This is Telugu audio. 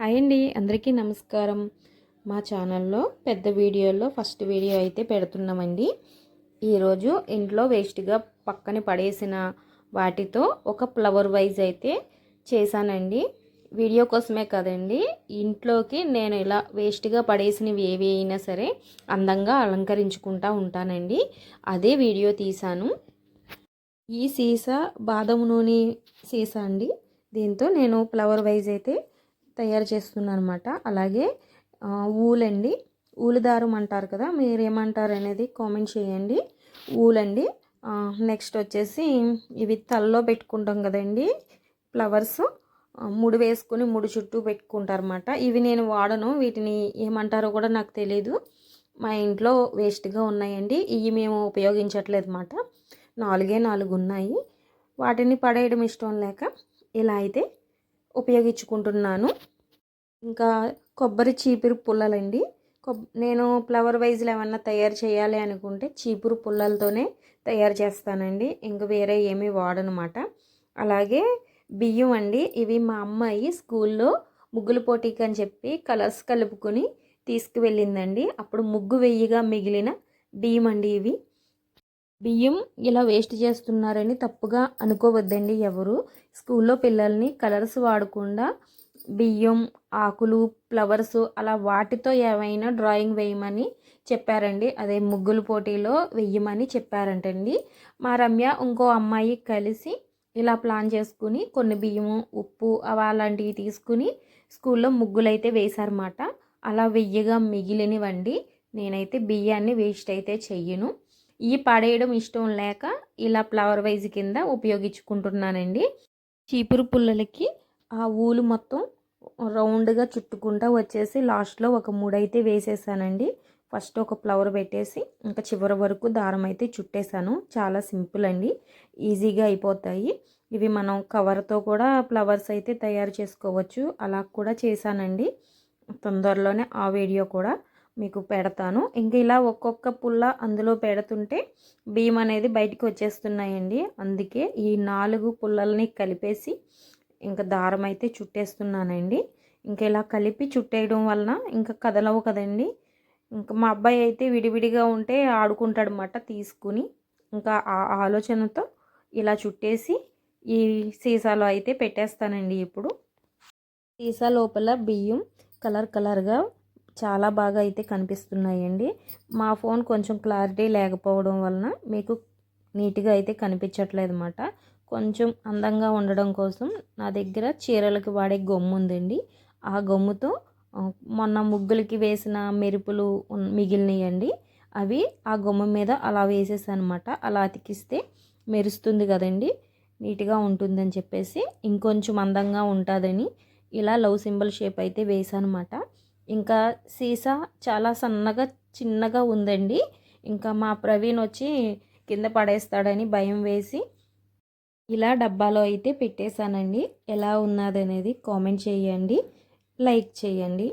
హాయ్ అండి అందరికీ నమస్కారం. మా ఛానల్లో పెద్ద వీడియోలో ఫస్ట్ వీడియో అయితే పెడుతున్నామండి. ఈరోజు ఇంట్లో వేస్ట్గా పక్కన పడేసిన వాటితో ఒక ఫ్లవర్ వైజ్ అయితే చేశానండి. వీడియో కోసమే కదండి ఇంట్లోకి నేను ఇలా వేస్ట్గా పడేసినవి ఏవి అయినా సరే అందంగా అలంకరించుకుంటా ఉంటానండి. అదే వీడియో తీశాను. ఈ సీసా బాదం నూనె సీసా అండి. దీంతో నేను ఫ్లవర్ వైజ్ అయితే తయారు చేస్తున్నాను అనమాట అలాగే ఊలండి. ఊలు దారం అంటారు కదా మీరు ఏమంటారు అనేది కామెంట్ చేయండి. ఊలండి. నెక్స్ట్ వచ్చేసి ఇవి తలలో పెట్టుకుంటాం కదండి ఫ్లవర్స్. ముడి వేసుకుని ముడి చుట్టూ పెట్టుకుంటారన్నమాట. ఇవి నేను వాడను వీటిని ఏమంటారో కూడా నాకు తెలియదు మా ఇంట్లో వేస్ట్గా ఉన్నాయండి. ఇవి మేము ఉపయోగించట్లేదు అన్నమాట నాలుగే నాలుగు ఉన్నాయి వాటిని పడేయడం ఇష్టం లేక ఇలా అయితే ఉపయోగించుకుంటున్నాను. ఇంకా కొబ్బరి చీపురు పుల్లలండి. నేను ఫ్లవర్ వైజ్లో ఏమన్నా తయారు చేయాలి అనుకుంటే చీపురు పుల్లలతోనే తయారు చేస్తానండి. ఇంక వేరే ఏమీ వాడనమాట. అలాగే బియ్యం అండి. ఇవి మా అమ్మాయి స్కూల్లో ముగ్గుల పోటీకి అని చెప్పి కలర్స్ కలుపుకొని తీసుకువెళ్ళిందండి. అప్పుడు ముగ్గు వెయ్యిగా మిగిలిన బియ్యం అండి ఇవి. బియ్యం ఇలా వేస్ట్ చేస్తున్నారని తప్పుగా అనుకోవద్దండి ఎవరు. స్కూల్లో పిల్లల్ని కలర్స్ వాడకుండా బియ్యం ఆకులు ఫ్లవర్స్ అలా వాటితో ఏమైనా డ్రాయింగ్ వేయమని చెప్పారండి. అదే ముగ్గులు పోటీలో వెయ్యమని చెప్పారంటండి. మా రమ్య ఇంకో అమ్మాయి కలిసి ఇలా ప్లాన్ చేసుకుని కొన్ని బియ్యము ఉప్పు అలాంటివి తీసుకుని స్కూల్లో ముగ్గులైతే వేశారన్నమాట. అలా వెయ్యగా మిగిలినవండి. నేనైతే బియ్యాన్ని వేస్ట్ అయితే చెయ్యను. ఈ పడేయడం ఇష్టం లేక ఇలా ఫ్లవర్ వైజ్ కింద ఉపయోగించుకుంటున్నానండి. చీపురు పుల్లలకి ఆ ఊలు మొత్తం రౌండ్గా చుట్టుకుంటా వచ్చేసి లాస్ట్లో ఒక మూడైతే వేసేసానండి. ఫస్ట్ ఒక ఫ్లవర్ పెట్టేసి ఇంకా చివరి వరకు దారం అయితే చుట్టేసాను. చాలా సింపుల్ అండి. ఈజీగా అయిపోతాయి. ఇవి మనం కవర్తో కూడా ఫ్లవర్స్ అయితే తయారు చేసుకోవచ్చు. అలా కూడా చేశానండి. తొందరలోనే ఆ వీడియో కూడా మీకు పెడతాను. ఇంక ఇలా ఒక్కొక్క పుల్ల అందులో పెడుతుంటే బియ్యం అనేది బయటికి వచ్చేస్తున్నాయండి. అందుకే ఈ నాలుగు పుల్లల్ని కలిపేసి ఇంకా దారం అయితే చుట్టేస్తున్నానండి. ఇంకా ఇలా కలిపి చుట్టేయడం వలన ఇంకా కదలవు కదండి. ఇంకా మా అబ్బాయి అయితే విడివిడిగా ఉంటే ఆడుకుంటాడనమాట తీసుకుని. ఇంకా ఆ ఆలోచనతో ఇలా చుట్టేసి ఈ సీసాలో అయితే పెట్టేస్తానండి ఇప్పుడు. సీసా లోపల బియ్యం కలర్ కలర్గా చాలా బాగా అయితే కనిపిస్తున్నాయండి. మా ఫోన్ కొంచెం క్లారిటీ లేకపోవడం వలన మీకు నీట్గా అయితే కనిపించట్లేదు అనమాట కొంచెం అందంగా ఉండడం కోసం నా దగ్గర చీరలకు వాడే గొమ్ము ఉందండి. ఆ గొమ్ముతో మొన్న ముగ్గులకి వేసిన మెరుపులు మిగిలినాయండి. అవి ఆ గొమ్మ మీద అలా వేసేసానమాట అలా అతికిస్తే మెరుస్తుంది కదండి. నీట్గా ఉంటుందని చెప్పేసి ఇంకొంచెం అందంగా ఉంటుందని ఇలా లవ్ సింబల్ షేప్ అయితే వేసానమాట ఇంకా సీసా చాలా సన్నగా చిన్నగా ఉందండి. ఇంకా మా ప్రవీణ్ వచ్చి కింద పడేస్తాడని భయం వేసి ఇలా డబ్బాలో అయితే పెట్టేశానండి. ఎలా ఉన్నదనేది కామెంట్ చేయండి. లైక్ చేయండి.